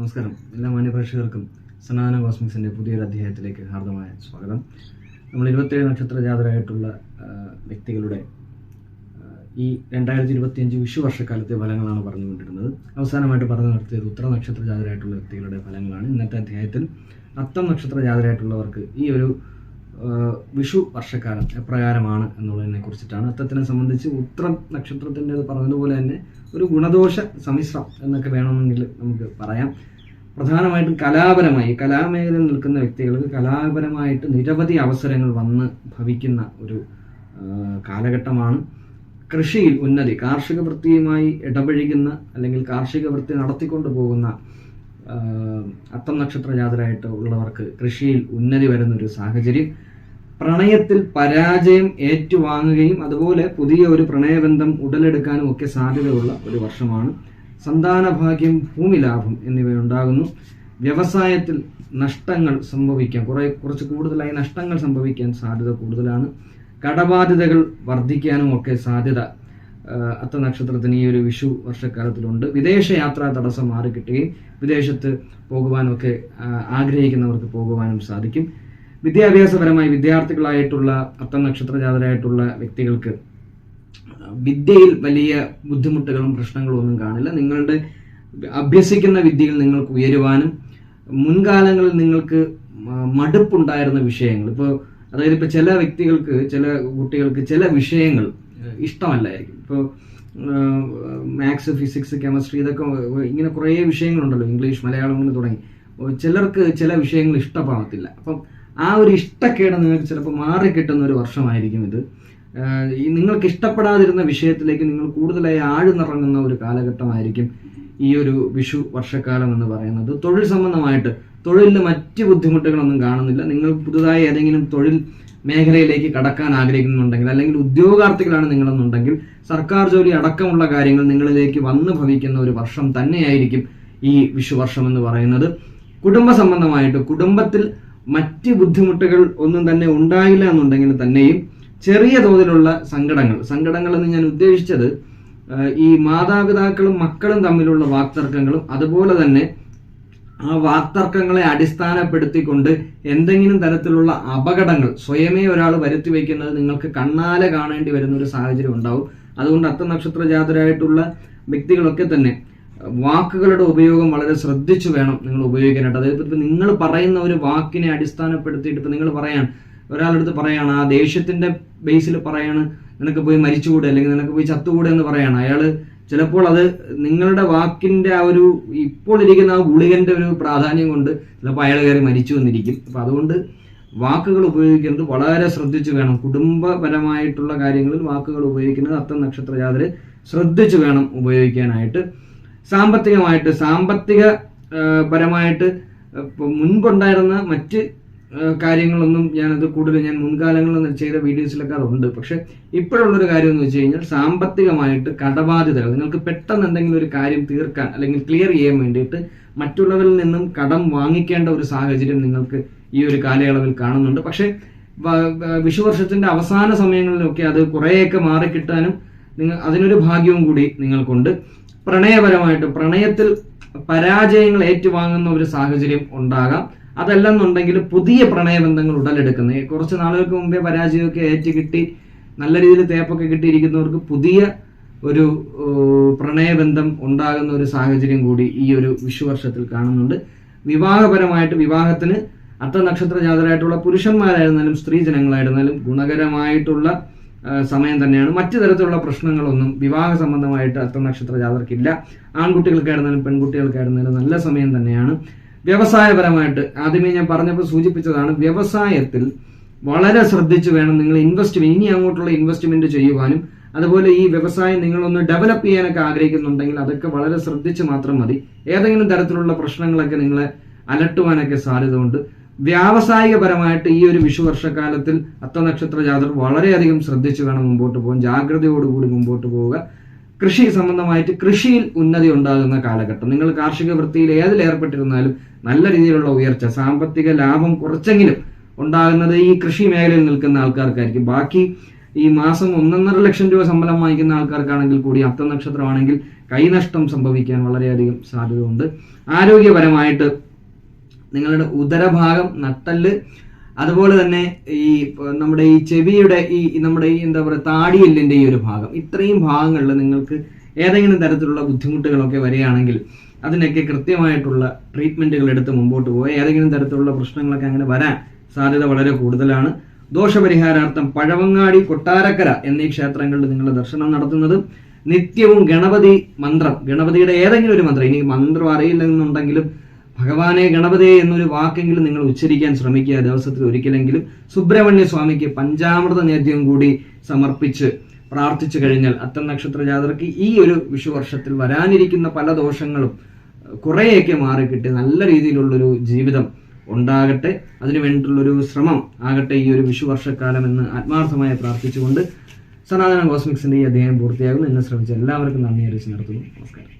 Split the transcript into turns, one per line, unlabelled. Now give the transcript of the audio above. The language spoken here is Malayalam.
നമസ്കാരം. എല്ലാ മാന്യപ്രേക്ഷകർക്കും സനാതന കോസ്മിക്സിന്റെ പുതിയൊരു അധ്യായത്തിലേക്ക് ഹാർദമായ സ്വാഗതം. നമ്മൾ ഇരുപത്തേഴ് നക്ഷത്ര ജാതരായിട്ടുള്ള വ്യക്തികളുടെ ഈ രണ്ടായിരത്തി ഇരുപത്തിയഞ്ച് വിഷു വർഷക്കാലത്തെ ഫലങ്ങളാണ് പറഞ്ഞുകൊണ്ടിരുന്നത്. അവസാനമായിട്ട് പറഞ്ഞു നിർത്തിയത് ഉത്തര നക്ഷത്ര ജാതരായിട്ടുള്ള വ്യക്തികളുടെ ഫലങ്ങളാണ്. ഇന്നത്തെ അധ്യായത്തിൽ അത്തം നക്ഷത്ര ജാതരായിട്ടുള്ളവർക്ക് ഈ ഒരു വിഷു വർഷക്കാലം എപ്രകാരമാണ് എന്നുള്ളതിനെ കുറിച്ചിട്ടാണ്. അത്തത്തിനെ സംബന്ധിച്ച് ഉത്രം നക്ഷത്രത്തിന്റെത് പറഞ്ഞതുപോലെ തന്നെ ഒരു ഗുണദോഷ സമ്മിശ്രം എന്നൊക്കെ വേണമെങ്കിൽ നമുക്ക് പറയാം. പ്രധാനമായിട്ടും കലാപരമായി കലാമേഖലയിൽ നിൽക്കുന്ന വ്യക്തികൾക്ക് കലാപരമായിട്ട് നിരവധി അവസരങ്ങൾ വന്ന് ഭവിക്കുന്ന ഒരു കാലഘട്ടമാണ്. കൃഷിയിൽ ഉന്നതി കാർഷിക വൃത്തിയുമായി ഇടപഴകുന്ന അല്ലെങ്കിൽ കാർഷിക വൃത്തി നടത്തിക്കൊണ്ടു പോകുന്ന അത്തം നക്ഷത്ര ജാതരായിട്ട് ഉള്ളവർക്ക് കൃഷിയിൽ ഉന്നതി വരുന്നൊരു സാഹചര്യം. പ്രണയത്തിൽ പരാജയം ഏറ്റുവാങ്ങുകയും അതുപോലെ പുതിയ ഒരു പ്രണയബന്ധം ഉടലെടുക്കാനും ഒക്കെ സാധ്യതയുള്ള ഒരു വർഷമാണ്. സന്താനഭാഗ്യം ഭൂമി ലാഭം എന്നിവയുണ്ടാകുന്നു. വ്യവസായത്തിൽ നഷ്ടങ്ങൾ സംഭവിക്കാൻ കുറെ കുറച്ച് കൂടുതലായി നഷ്ടങ്ങൾ സംഭവിക്കാൻ സാധ്യത കൂടുതലാണ്. കടബാധ്യതകൾ വർദ്ധിക്കാനും ഒക്കെ സാധ്യത അത്ത നക്ഷത്രത്തിന് ഈ ഒരു വിഷു വർഷക്കാലത്തിലുണ്ട്. വിദേശ യാത്രാ തടസ്സം മാറിക്കിട്ടുകയും വിദേശത്ത് പോകുവാനൊക്കെ ആഗ്രഹിക്കുന്നവർക്ക് പോകുവാനും സാധിക്കും. വിദ്യാഭ്യാസപരമായി വിദ്യാർത്ഥികളായിട്ടുള്ള അത്തം നക്ഷത്ര ജാതരായിട്ടുള്ള വ്യക്തികൾക്ക് വിദ്യയിൽ വലിയ ബുദ്ധിമുട്ടുകളും പ്രശ്നങ്ങളും ഒന്നും കാണില്ല. നിങ്ങളുടെ അഭ്യസിക്കുന്ന വിദ്യയിൽ നിങ്ങൾക്ക് ഉയരുവാനും മുൻകാലങ്ങളിൽ നിങ്ങൾക്ക് മടുപ്പുണ്ടായിരുന്ന വിഷയങ്ങൾ ഇപ്പോൾ അതായത് ഇപ്പോൾ ചില വ്യക്തികൾക്ക് ചില കുട്ടികൾക്ക് ചില വിഷയങ്ങൾ ഇഷ്ടമല്ലായിരിക്കും. ഇപ്പോൾ മാത്സ് ഫിസിക്സ് കെമിസ്ട്രി ഇതൊക്കെ ഇങ്ങനെ കുറേ വിഷയങ്ങളുണ്ടല്ലോ ഇംഗ്ലീഷ് മലയാളം തുടങ്ങി. ചിലർക്ക് ചില വിഷയങ്ങൾ ഇഷ്ടപ്പെടത്തില്ല അപ്പം ആ ഒരു ഇഷ്ടക്കേട് നിങ്ങൾക്ക് ചിലപ്പോൾ മാറിക്കിട്ടുന്ന ഒരു വർഷമായിരിക്കും ഇത്. ഈ നിങ്ങൾക്ക് ഇഷ്ടപ്പെടാതിരുന്ന വിഷയത്തിലേക്ക് നിങ്ങൾ കൂടുതലായി ആഴ്ന്നിറങ്ങുന്ന ഒരു കാലഘട്ടമായിരിക്കും ഈ ഒരു വിഷു വർഷക്കാലം എന്ന് പറയുന്നത്. തൊഴിൽ സംബന്ധമായിട്ട് തൊഴിലിൽ മറ്റ് ബുദ്ധിമുട്ടുകളൊന്നും കാണുന്നില്ല. നിങ്ങൾ പുതുതായി ഏതെങ്കിലും തൊഴിൽ മേഖലയിലേക്ക് കടക്കാൻ ആഗ്രഹിക്കുന്നുണ്ടെങ്കിൽ അല്ലെങ്കിൽ ഉദ്യോഗാർത്ഥികളാണ് നിങ്ങളെന്നുണ്ടെങ്കിൽ സർക്കാർ ജോലി അടക്കമുള്ള കാര്യങ്ങൾ നിങ്ങളിലേക്ക് വന്ന് ഭവിക്കുന്ന ഒരു വർഷം തന്നെയായിരിക്കും ഈ വിഷു വർഷം എന്ന് പറയുന്നത്. കുടുംബ സംബന്ധമായിട്ട് കുടുംബത്തിൽ മറ്റ് ബുദ്ധിമുട്ടുകൾ ഒന്നും തന്നെ ഉണ്ടായില്ല എന്നുണ്ടെങ്കിൽ തന്നെയും ചെറിയ തോതിലുള്ള സങ്കടങ്ങൾ സങ്കടങ്ങൾ എന്ന് ഞാൻ ഉദ്ദേശിച്ചത് ഈ മാതാപിതാക്കളും മക്കളും തമ്മിലുള്ള വാക്തർക്കങ്ങളും അതുപോലെ തന്നെ ആ വാക്തർക്കങ്ങളെ അടിസ്ഥാനപ്പെടുത്തിക്കൊണ്ട് എന്തെങ്കിലും തരത്തിലുള്ള അപകടങ്ങൾ സ്വയമേ ഒരാൾ വരുത്തി വയ്ക്കുന്നത് നിങ്ങൾക്ക് കണ്ണാലെ കാണേണ്ടി വരുന്ന ഒരു സാഹചര്യം ഉണ്ടാവും. അതുകൊണ്ട് അത്ത നക്ഷത്ര ജാതരായിട്ടുള്ള വ്യക്തികളൊക്കെ തന്നെ വാക്കുകളുടെ ഉപയോഗം വളരെ ശ്രദ്ധിച്ചു വേണം നിങ്ങൾ ഉപയോഗിക്കാനായിട്ട്. അതായത് ഇപ്പം നിങ്ങൾ പറയുന്ന ഒരു വാക്കിനെ അടിസ്ഥാനപ്പെടുത്തിയിട്ട് ഇപ്പം നിങ്ങൾ പറയാൻ ഒരാളെടുത്ത് പറയാണ് ആ ദേഷ്യത്തിന്റെ ബേസിൽ പറയാണ് നിനക്ക് പോയി മരിച്ചുകൂടെ? അല്ലെങ്കിൽ നിനക്ക് പോയി ചത്തുകൂടെ? എന്ന് പറയാണ്. അയാൾ ചിലപ്പോൾ അത് നിങ്ങളുടെ വാക്കിന്റെ ആ ഒരു ഇപ്പോൾ ഇരിക്കുന്ന ആ ഗുളികന്റെ ഒരു പ്രാധാന്യം കൊണ്ട് ചിലപ്പോൾ അയാൾ കയറി മരിച്ചു എന്നിരിക്കും. അപ്പൊ അതുകൊണ്ട് വാക്കുകൾ ഉപയോഗിക്കുന്നത് വളരെ ശ്രദ്ധിച്ചു വേണം. കുടുംബപരമായിട്ടുള്ള കാര്യങ്ങളിൽ വാക്കുകൾ ഉപയോഗിക്കുന്നത് അത്തം നക്ഷത്ര ജാതര് ശ്രദ്ധിച്ചു വേണം ഉപയോഗിക്കാനായിട്ട്. സാമ്പത്തികമായിട്ട് സാമ്പത്തിക പരമായിട്ട് മുൻപുണ്ടായിരുന്ന മറ്റ് കാര്യങ്ങളൊന്നും ഞാനത് കൂടുതൽ ഞാൻ മുൻകാലങ്ങളിൽ ചെയ്ത വീഡിയോസിലൊക്കെ അതുണ്ട്. പക്ഷെ ഇപ്പോഴുള്ളൊരു കാര്യം എന്ന് വെച്ച് കഴിഞ്ഞാൽ സാമ്പത്തികമായിട്ട് കടബാധ്യതകൾ നിങ്ങൾക്ക് പെട്ടെന്ന് എന്തെങ്കിലും ഒരു കാര്യം തീർക്കാൻ അല്ലെങ്കിൽ ക്ലിയർ ചെയ്യാൻ വേണ്ടിയിട്ട് മറ്റുള്ളവരിൽ നിന്നും കടം വാങ്ങിക്കേണ്ട ഒരു സാഹചര്യം നിങ്ങൾക്ക് ഈ ഒരു കാലയളവിൽ കാണുന്നുണ്ട്. പക്ഷേ വിഷുവർഷത്തിന്റെ അവസാന സമയങ്ങളിലൊക്കെ അത് കുറേയൊക്കെ മാറിക്കിട്ടാനും നിങ്ങൾ അതിനൊരു ഭാഗ്യവും കൂടി നിങ്ങൾക്കുണ്ട്. പ്രണയപരമായിട്ട് പ്രണയത്തിൽ പരാജയങ്ങൾ ഏറ്റുവാങ്ങുന്ന ഒരു സാഹചര്യം ഉണ്ടാകാം. അതല്ലെന്നുണ്ടെങ്കിൽ പുതിയ പ്രണയബന്ധങ്ങൾ ഉടലെടുക്കുന്നത്. കുറച്ച് നാളുകൾക്ക് മുമ്പേ പരാജയമൊക്കെ ഏറ്റുകിട്ടി നല്ല രീതിയിൽ തേപ്പൊക്കെ കിട്ടിയിരിക്കുന്നവർക്ക് പുതിയ ഒരു പ്രണയബന്ധം ഉണ്ടാകുന്ന ഒരു സാഹചര്യം കൂടി ഈ ഒരു വിഷുവർഷത്തിൽ കാണുന്നുണ്ട്. വിവാഹപരമായിട്ട് വിവാഹത്തിന് അത്ത നക്ഷത്ര ജാതരായിട്ടുള്ള പുരുഷന്മാരായിരുന്നാലും സ്ത്രീ ജനങ്ങളായിരുന്നാലും ഗുണകരമായിട്ടുള്ള സമയം തന്നെയാണ്. മറ്റു തരത്തിലുള്ള പ്രശ്നങ്ങളൊന്നും വിവാഹ സംബന്ധമായിട്ട് അത്ര നക്ഷത്ര ജാതർക്കില്ല. ആൺകുട്ടികൾക്കായിരുന്നാലും പെൺകുട്ടികൾക്കായിരുന്നാലും നല്ല സമയം തന്നെയാണ്. വ്യവസായപരമായിട്ട് ആദ്യമേ ഞാൻ പറഞ്ഞപ്പോൾ സൂചിപ്പിച്ചതാണ് വ്യവസായത്തിൽ വളരെ ശ്രദ്ധിച്ചു വേണം നിങ്ങൾ ഇൻവെസ്റ്റ്മെന്റ് ഇനി അങ്ങോട്ടുള്ള ഇൻവെസ്റ്റ്മെന്റ് ചെയ്യുവാനും അതുപോലെ ഈ വ്യവസായം നിങ്ങളൊന്ന് ഡെവലപ്പ് ചെയ്യാനൊക്കെ ആഗ്രഹിക്കുന്നുണ്ടെങ്കിൽ അതൊക്കെ വളരെ ശ്രദ്ധിച്ച് മാത്രം മതി. ഏതെങ്കിലും തരത്തിലുള്ള പ്രശ്നങ്ങളൊക്കെ നിങ്ങളെ അലട്ടുവാനൊക്കെ സാധ്യതയുണ്ട്. വ്യാവസായികപരമായിട്ട് ഈ ഒരു വിഷു വർഷക്കാലത്തിൽ അത്തനക്ഷത്ര ജാതർ വളരെയധികം ശ്രദ്ധിച്ചു വേണം മുമ്പോട്ട് പോകാൻ ജാഗ്രതയോടുകൂടി മുമ്പോട്ട് പോവുക. കൃഷി സംബന്ധമായിട്ട് കൃഷിയിൽ ഉന്നതി ഉണ്ടാകുന്ന കാലഘട്ടം. നിങ്ങൾ കാർഷിക വൃത്തിയിൽ ഏതിൽ ഏർപ്പെട്ടിരുന്നാലും നല്ല രീതിയിലുള്ള ഉയർച്ച സാമ്പത്തിക ലാഭം കുറച്ചെങ്കിലും ഉണ്ടാകുന്നത് ഈ കൃഷി മേഖലയിൽ നിൽക്കുന്ന ആൾക്കാർക്കായിരിക്കും. ബാക്കി ഈ മാസം ഒന്നൊന്നര ലക്ഷം രൂപ ശമ്പളം വാങ്ങിക്കുന്ന ആൾക്കാർക്കാണെങ്കിൽ കൂടി അത്ത നക്ഷത്രമാണെങ്കിൽ കൈനഷ്ടം സംഭവിക്കാൻ വളരെയധികം സാധ്യതയുണ്ട്. ആരോഗ്യപരമായിട്ട് നിങ്ങളുടെ ഉദരഭാഗം നട്ടൽ അതുപോലെ തന്നെ ഈ നമ്മുടെ ഈ ചെവിയുടെ ഈ നമ്മുടെ ഈ എന്താ പറയുക താടിയെല്ലിന്റെ ഈ ഒരു ഭാഗം. ഇത്രയും ഭാഗങ്ങളിൽ നിങ്ങൾക്ക് ഏതെങ്കിലും തരത്തിലുള്ള ബുദ്ധിമുട്ടുകളൊക്കെ വരികയാണെങ്കിൽ അതിനൊക്കെ കൃത്യമായിട്ടുള്ള ട്രീറ്റ്മെന്റുകൾ എടുത്ത് മുമ്പോട്ട് പോയി ഏതെങ്കിലും തരത്തിലുള്ള പ്രശ്നങ്ങളൊക്കെ അങ്ങനെ വരാൻ സാധ്യത വളരെ കൂടുതലാണ്. ദോഷപരിഹാരാർത്ഥം പഴവങ്ങാടി കൊട്ടാരക്കര എന്നീ ക്ഷേത്രങ്ങളിൽ നിങ്ങൾ ദർശനം നടത്തുന്നത് നിത്യവും ഗണപതി മന്ത്രം. ഗണപതിയുടെ ഏതെങ്കിലും ഒരു മന്ത്രം. ഇനി മന്ത്രം അറിയില്ലെന്നുണ്ടെങ്കിലും ഭഗവാനെ ഗണപതി എന്നൊരു വാക്കെങ്കിലും നിങ്ങൾ ഉച്ചരിക്കാൻ ശ്രമിക്കുക ദിവസത്തിൽ ഒരിക്കലെങ്കിലും സുബ്രഹ്മണ്യ സ്വാമിക്ക് പഞ്ചാമൃത നേദ്യം കൂടി സമർപ്പിച്ച് പ്രാർത്ഥിച്ചു കഴിഞ്ഞാൽ അത്തം നക്ഷത്ര ജാതർക്ക് ഈ ഒരു വിഷുവർഷത്തിൽ വരാനിരിക്കുന്ന പല ദോഷങ്ങളും കുറേയൊക്കെ മാറിക്കിട്ടി നല്ല രീതിയിലുള്ളൊരു ജീവിതം ഉണ്ടാകട്ടെ. അതിനു വേണ്ടിയിട്ടുള്ളൊരു ശ്രമം ആകട്ടെ ഈ ഒരു വിഷുവർഷക്കാലം എന്ന് ആത്മാർത്ഥമായി പ്രാർത്ഥിച്ചുകൊണ്ട് സനാതന കോസ്മിക്സിന്റെ ഈ അധ്യായം പൂർത്തിയാകുന്നു. എന്നെ ശ്രമിച്ച എല്ലാവർക്കും നന്ദി അറിയിച്ച് നടത്തുന്നു നമസ്കാരം.